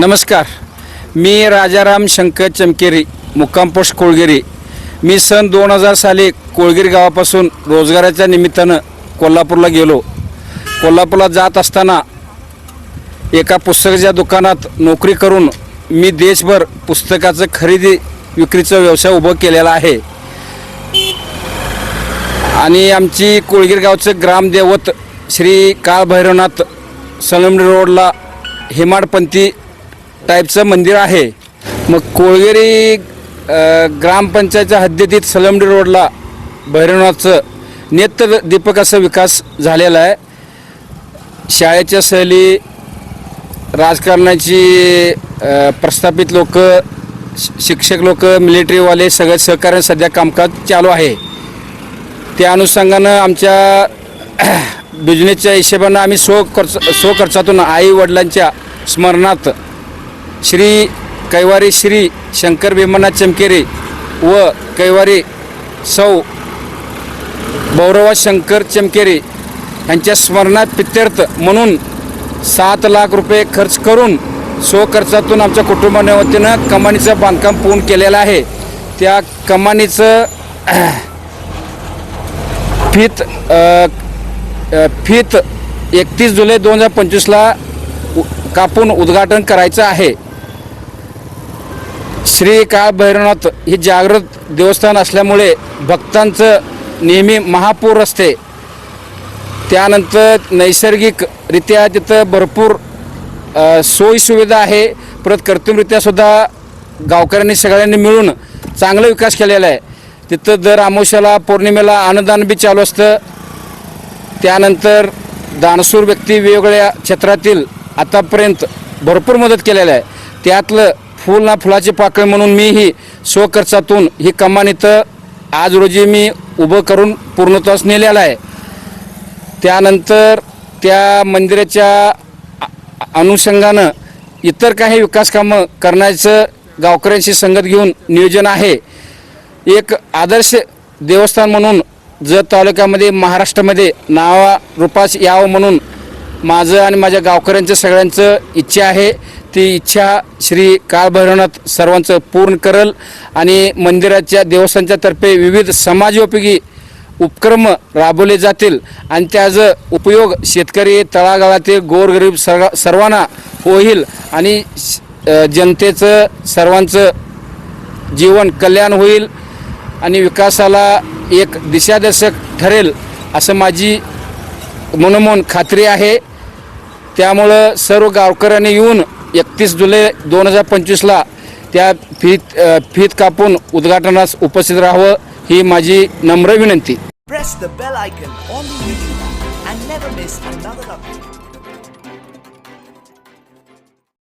नमस्कार. मी राजाराम शंकर चमकेरी मुक्कामपोस्ट कोळगिरी. मी सन दोन हजार साली कोळगिरी गावापासून रोजगाराच्या निमित्तानं कोल्हापूरला गेलो. कोल्हापूरला जात असताना एका पुस्तकाच्या दुकानात नोकरी करून मी देशभर पुस्तकाचं खरेदी विक्रीचा व्यवसाय उभं केलेला आहे. आणि आमची कोळगिर गावचं ग्रामदेवत श्री काळभैरवनाथ सलमडी रोडला हेमाडपंथी टाईपचं मंदिर आहे. मग कोळगेरी ग्रामपंचायतच्या हद्दीतील सलमडी रोडला भैरवनाथचं नेत्र दीपक विकास झालेला आहे. शाळेच्या सहली राजकारणाची प्रस्थापित लोक शिक्षक लोक मिलिटरीवाले सगळे सहकार्य सध्या कामकाज चालू आहे. त्या अनुषंगानं आमच्या बिझनेसच्या हिशेबानं आम्ही सो खर्च सो खर्चातून आई वडिलांच्या स्मरणार्थ श्री कैवारी श्री शंकर भीमनाथ चमकेरे व कैवारी सौ बौरवा शंकर चमकेरे यांच्या स्मरणात पित्यर्थ म्हणून सात लाख रुपये खर्च करून सो खर्चातून आमच्या कुटुंबाने वतीनं कमानीचं बांधकाम पूर्ण केलेलं आहे. त्या कमानीचं फीत फीत एकतीस जुलै दोन हजार पंचवीसला उ- कापून उद्घाटन करायचं आहे. श्री काळ भैरवनाथ हे जागृत देवस्थान असल्यामुळे भक्तांचं नेहमी महापूर असते त्यानंतर नैसर्गिकरित्या तिथं भरपूर सोयीसुविधा आहे. परत कृत्रिमरित्यासुद्धा गावकऱ्यांनी सगळ्यांनी मिळून चांगला विकास केलेला आहे. तिथं दर अमावस्याला पौर्णिमेला अन्नदान बी चालू असतं. त्यानंतर दानसूर व्यक्ती वेगवेगळ्या क्षेत्रातील आतापर्यंत भरपूर मदत केलेलं आहे. त्यातलं फुल ना फुलाची पाकळी म्हणून मी ही स्वखर्चातून ही कमान इथं आज रोजी मी उभं करून पूर्णत्वास नेलेला आहे. त्यानंतर त्या मंदिराच्या अनुषंगानं इतर काही विकास कामं करण्याचं गावकऱ्यांशी संगत घेऊन नियोजन आहे. एक आदर्श देवस्थान म्हणून जत तालुक्यामध्ये महाराष्ट्रामध्ये नावा रूपास यावं म्हणून माझं आणि माझ्या गावकऱ्यांचं सगळ्यांचं इच्छा आहे. ती इच्छा श्री काळभैरवनाथ सर्वांचं पूर्ण करल आणि मंदिराच्या देवस्थानच्या तर्फे विविध समाजोपयोगी उपक्रम राबवले जातील आणि त्याचा उपयोग शेतकरी तळागाळातील गोरगरीब सर्व सर्वांना होईल आणि श- जनतेचं सर्वांचं जीवन कल्याण होईल आणि विकासाला एक दिशादर्शक ठरेल असं माझी मनोमन खात्री आहे. त्यामुळं सर्व गावकऱ्यांनी येऊन एकतीस जुलै दोन हजार पंचवीसला त्या फीत फीत कापून उद्घाटनास उपस्थित राहावं ही माझी नम्र विनंती.